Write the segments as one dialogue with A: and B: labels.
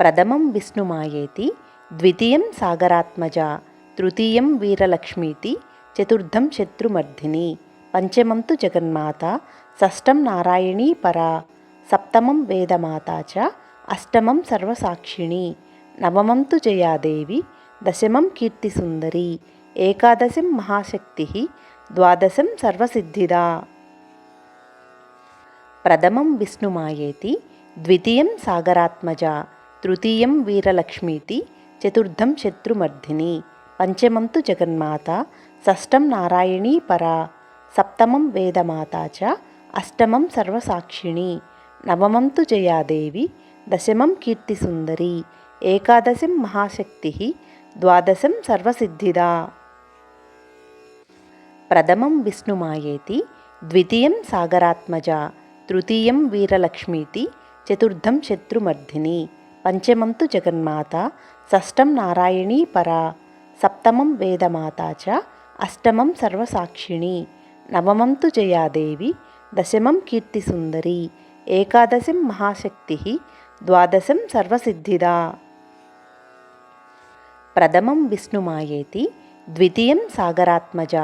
A: ప్రథమం విష్ణుమాయేతి ద్వితీయం సాగరాత్మజ తృతీయం వీరలక్ష్మీతి చతుర్థం శత్రుమర్ధిని పంచమం తు జగన్మాత షష్టం నారాయణీ పరా సప్తమం వేదమాత చ అష్టమం సర్వసాక్షిణి నవమం తు జయాదేవి దశమం కీర్తిసుందరి ఏకాదశం మహాశక్తి ద్వాదశం సర్వసిద్ధిదా. ప్రథమం విష్ణుమాయేతి ద్వితీయం సాగరాత్మజ తృతీయం వీరలక్ష్మీతి చతుర్థం శత్రుమర్ధిని పంచమం తు జగన్మాత షష్టం నారాయణీ పరా సప్తమం వేదమాత చ అష్టమం సర్వసాక్షిణి నవమం తు జయాదేవి దశమం కీర్తిసుందరి ఏకాదశం మహాశక్తి ద్వాదశం సర్వసిద్ధిదా. ప్రథమం విష్ణుమాయేతి ద్వితీయం సాగరాత్మజ తృతీయం వీరలక్ష్మీతి చతుర్థం శత్రుమర్ధిని పంచమంతు జగన్మాత షష్టం నారాయణీ పరా సప్తమం వేదమాత చ అష్టమం సర్వసాక్షిణి నవమంతు జయాదేవి దశమం కీర్తిసుందరి ఏకాదశం మహాశక్తి ద్వాదశం సర్వసిద్ధిదా. ప్రథమం విష్ణుమాయేతి ద్వితీయం సాగరాత్మజ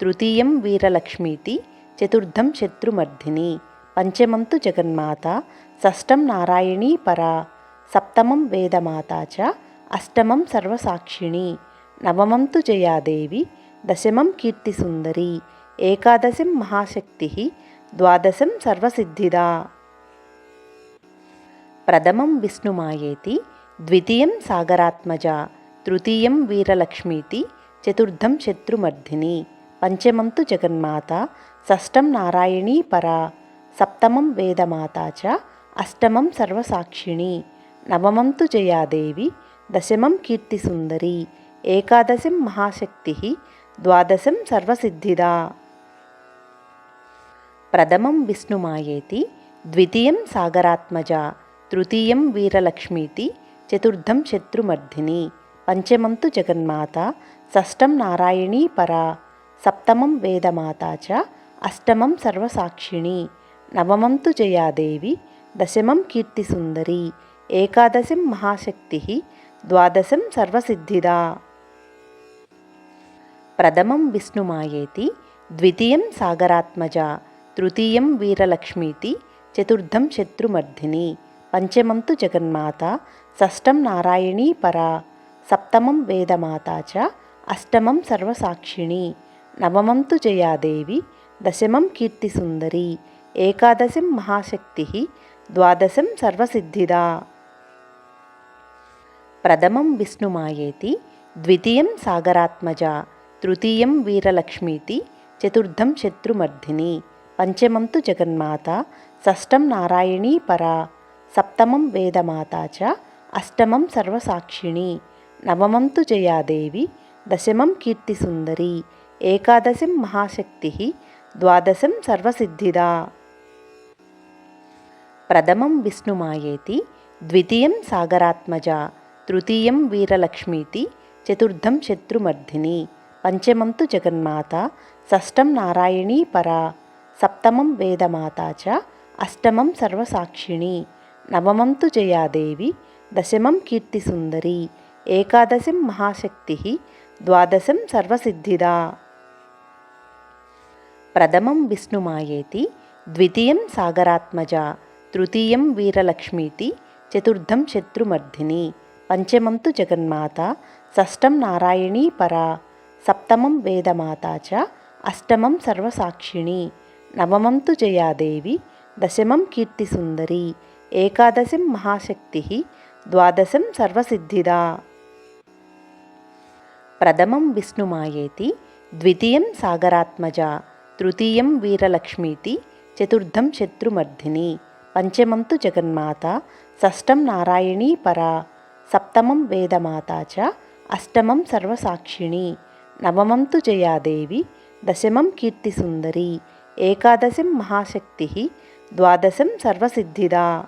A: తృతీయం వీరలక్ష్మీతి చతుర్థం శత్రుమర్ధిని పంచమంతు జగన్మాత షష్టం నారాయణీ పరా సప్తమం వేదమాత చ అష్టమం సర్వసాక్షిణి నవమం తు జయాదేవి దశమం కీర్తిసుందరి ఏకాదశం మహాశక్తి ద్వాదశం సర్వసిద్ధిదా. ప్రథమం విష్ణుమాయేతి ద్వితీయం సాగరాత్మజ తృతీయం వీరలక్ష్మీతి చతుర్థం శత్రుమర్ధిని పంచమం తు జగన్మాత షష్టం నారాయణీ పరా సప్తమం వేదమాత చ అష్టమం సర్వసాక్షిణి నవమంతు జయాదేవి దశమం కీర్తిసుందరి ఏకాదశం మహాశక్తి ద్వాదశం సర్వసిద్ధిదా. ప్రథమం విష్ణుమాయేతి ద్వితీయం సాగరాత్మజ తృతీయం వీరలక్ష్మీతి చతుర్థం శత్రుమర్ధిని పంచమంతు జగన్మాత షష్టం నారాయణీ పరా సప్తమం వేదమాత చ అష్టమం సర్వసాక్షిణి నవమంతు జయాదేవి దశమం కీర్తిసుందరి ఏకాదశిం మహాశక్తి ద్వాదశం సర్వసిద్ధిదా. ప్రథమం విష్ణుమాయేతి ద్వితీయం సాగరాత్మజ తృతీయం వీరలక్ష్మీతి చతుర్థం శత్రుమర్ధిని పంచమం తు జగన్మాత షష్టం నారాయణీ పరా సప్తమం వేదమాత చ అష్టమం సర్వసాక్షిణి నవమం తు జయాదేవి దశమం కీర్తిసుందరి ఏకాదశిం మహాశక్తి ద్వాదశం సర్వసిద్ధిదా. ప్రథమం విష్ణుమాయేతి ద్వితీయం సాగరాత్మజ తృతీయం వీరలక్ష్మీతి చతుర్థం శత్రుమర్ధిని పంచమం తు జగన్మాత షష్టం నారాయణీ పరా సప్తమం వేదమాత చ అష్టమం సర్వసాక్షిణి నవమం తు జయాదేవి దశమం కీర్తిసుందరి ఏకాదశం మహాశక్తి ద్వాదశం సర్వసిద్ధిదా. ప్రథమం విష్ణుమాయేతి ద్వితీయం సాగరాత్మజ తృతీయం వీరలక్ష్మీతి చతుర్థం శత్రుమర్ధిని పంచమం తు జగన్మాత షష్టం నారాయణీ పరా సప్తమం వేదమాత చ అష్టమం సర్వసాక్షిణి నవమం తు జయాదేవి దశమం కీర్తిసుందరి ఏకాదశం మహాశక్తి ద్వాదశం సర్వసిద్ధిదా. ప్రథమం విష్ణుమాయేతి ద్వితీయం సాగరాత్మజ తృతీయం వీరలక్ష్మీతి చతుర్థం శత్రుమర్ధిని పంచమంతు జగన్మాత షష్టం నారాయణీ పరా సప్తమం వేదమాత చ అష్టమం సర్వసాక్షిణి నవమం తు జయాదేవి దశమం కీర్తిసుందరి ఏకాదశం మహాశక్తి ద్వాదశం సర్వసిద్ధిదా. ప్రథమం విష్ణుమాయేతి ద్వితీయం సాగరాత్మజ తృతీయం వీరలక్ష్మీతి చతుర్థం శత్రుమర్ధిని పంచమం తు జగన్మాత షష్టం నారాయణీ పరా సప్తమం వేదమాత చ అష్టమం సర్వసాక్షిణి. నవమం తు జయాదేవి దశమం కీర్తిసుందరి. ఏకాదశం మహాశక్తి ద్వాదశం సర్వసిద్ధిదా.